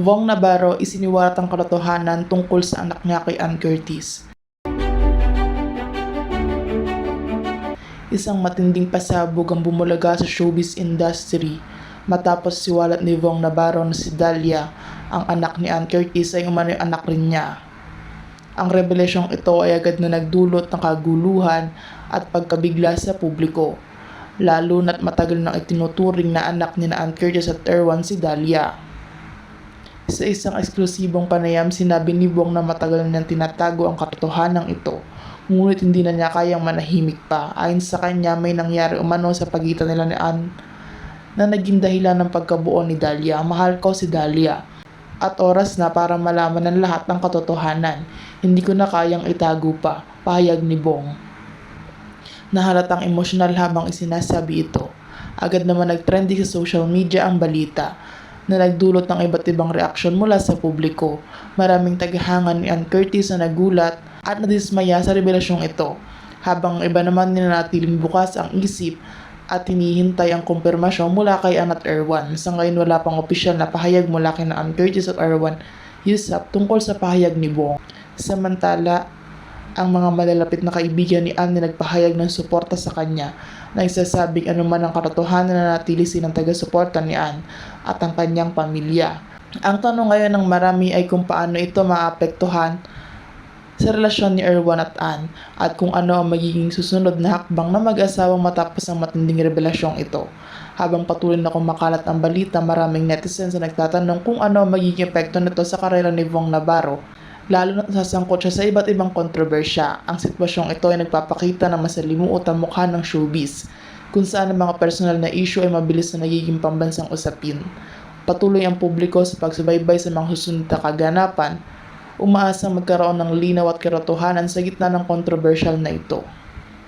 Vong Navarro isiniwalat ang katotohanan tungkol sa anak niya kay Ann Curtis. Isang matinding pasabog ang bumulaga sa showbiz industry matapos siwalat ni Vong Navarro na si Dahlia, ang anak ni Ann Curtis ay umano'y anak rin niya. Ang revelasyong ito ay agad na nagdulot ng kaguluhan at pagkabigla sa publiko, lalo na't matagal nang itinuturing na anak ni na Ann Curtis at Erwan si Dahlia. Sa isang eksklusibong panayam, sinabi ni Bong na matagal niyang tinatago ang katotohanan ito, ngunit hindi na niya kayang manahimik pa. Ayon sa kanya, may nangyari umano sa pagitan nila ni Ann na naging dahilan ng pagkabuo ni Dahlia. Mahal ko si Dahlia. At oras na para malaman ng lahat ng katotohanan. Hindi ko na kayang itago pa. Pahayag ni Bong. Nahalatang emosyonal habang isinasabi ito. Agad naman nagtrending sa social media ang balita na nagdulot ng iba't ibang reaksyon mula sa publiko. Maraming tagahangan ni Ann Curtis na nagulat at nadismaya sa revelasyong ito, habang ang iba naman ninanatiling bukas ang isip at hinihintay ang kumpirmasyon mula kay Ann at Erwan. Sa ngayon wala pang opisyal na pahayag mula kay Ann Curtis at Erwan Yusap tungkol sa pahayag ni Bong. Samantala, ang mga malalapit na kaibigan ni Ann na nagpahayag ng suporta sa kanya na isasabing anuman ang katotohanan na natili silang taga-suporta ni Ann at ang kanyang pamilya. Ang tanong ngayon ng marami ay kung paano ito maapektuhan sa relasyon ni Erwan at Ann at kung ano ang magiging susunod na hakbang na mag-asawang matapos ang matinding revelasyong ito. Habang patuloy na kumakalat ang balita, maraming netizens na nagtatanong kung ano ang magiging epekto nito sa karera ni Vong Navarro lalo na nasasangkot siya sa iba't ibang kontrobersya. Ang sitwasyong ito ay nagpapakita ng masalimuot ang mukha ng showbiz, kung saan ang mga personal na issue ay mabilis na nagiging pambansang usapin. Patuloy ang publiko sa pagsubaybay sa mga susunod na kaganapan, umaasang magkaroon ng linaw at katotohanan sa gitna ng kontrobersyal na ito.